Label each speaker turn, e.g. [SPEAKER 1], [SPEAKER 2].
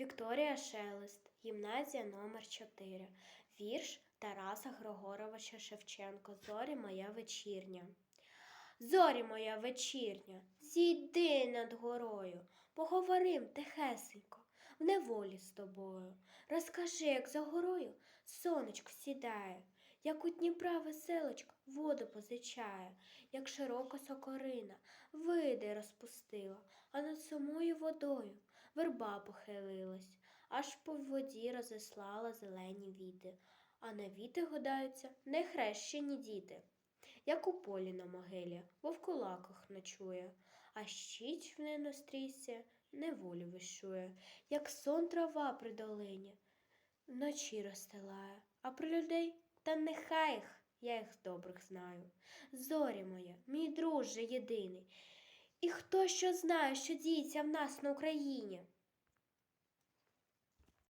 [SPEAKER 1] Вікторія Шелест, гімназія номер 4 Вірш Тараса Григоровича Шевченко Зорі моя вечірня. Зорі моя вечірня, зійди над горою, поговорим тихесенько, в неволі з тобою. Розкажи, як за горою сонечко сідає, як у Дніпра веселочка воду позичає, як широка сокорина види розпустила, а над самою водою верба похилилась, аж по воді розіслала зелені віти, а на віти гадаються нехрещені діти. Як у полі на могилі, вовкулаках ночує, а щіч в ненострісся неволі вишує, як сон трава при долині, вночі розстилає, а про людей та нехай їх, я їх добрих знаю. Зорі моя, мій друже єдиний, і хто що знає, що діється в нас на Україні?